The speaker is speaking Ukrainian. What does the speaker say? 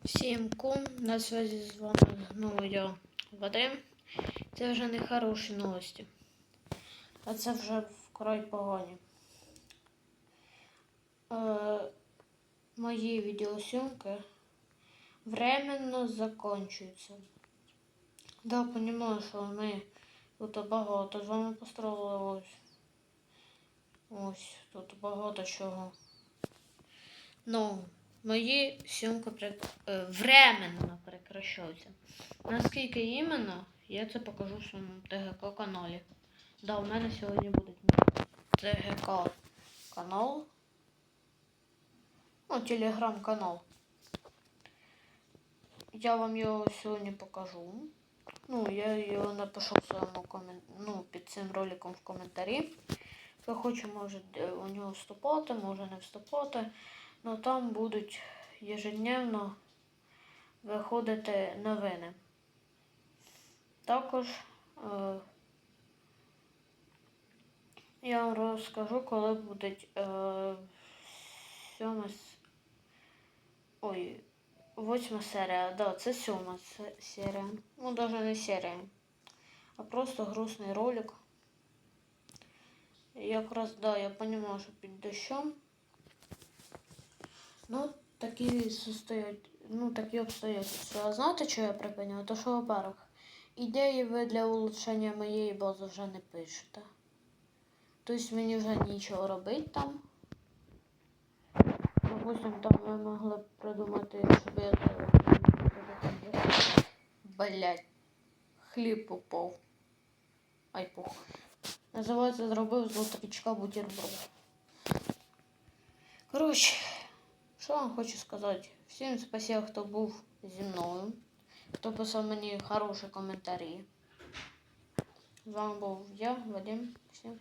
Всім кум, на зв'язі з вами знову я Вадим. Це вже не хороші новості. А це вже вкрай погані. Е, мої відеосйомки временно закінчуються. Да, розумію, що ми тут багато з вами построїли ось. Тут багато чого. Ну, мої зйомки при... е, временно прекращаються. Наскільки іменно, я це покажу в своєму ТГК каналі. Да, у мене сьогодні буде ТГК канал. Ну, телеграм-канал. Я вам його сьогодні покажу. Ну, я його напишу в своєму комен... ну, під цим роликом в коментарі. Хто хоче, може е, у нього вступати, може не вступати. Ну там будуть ежедневно виходити новини. Також е, я вам розкажу, коли буде е, сьома с- Ой, восьма серія. Да, це сьома серія. Ну, навіть не серія, а просто грустний ролик. Якраз, да, я понимаю, що під дощом. Ну, такі состоять, ну, такі обстоятельства. Знаєте, що я припиняю? То що, во-первых, ідеї ви для улучшення моєї бази вже не пишете. Тобто мені вже нічого робити там. Допустим, там ви могли б придумати, щоб я Блять. Хліб упав. Ай пух. Називається зробив з лотрічка бутерброд. Коротше, що вам хочу сказати? Всім спасибо, хто був зі мною, хто писав мені хороші коментарі. З вами був я, Вадим. Всім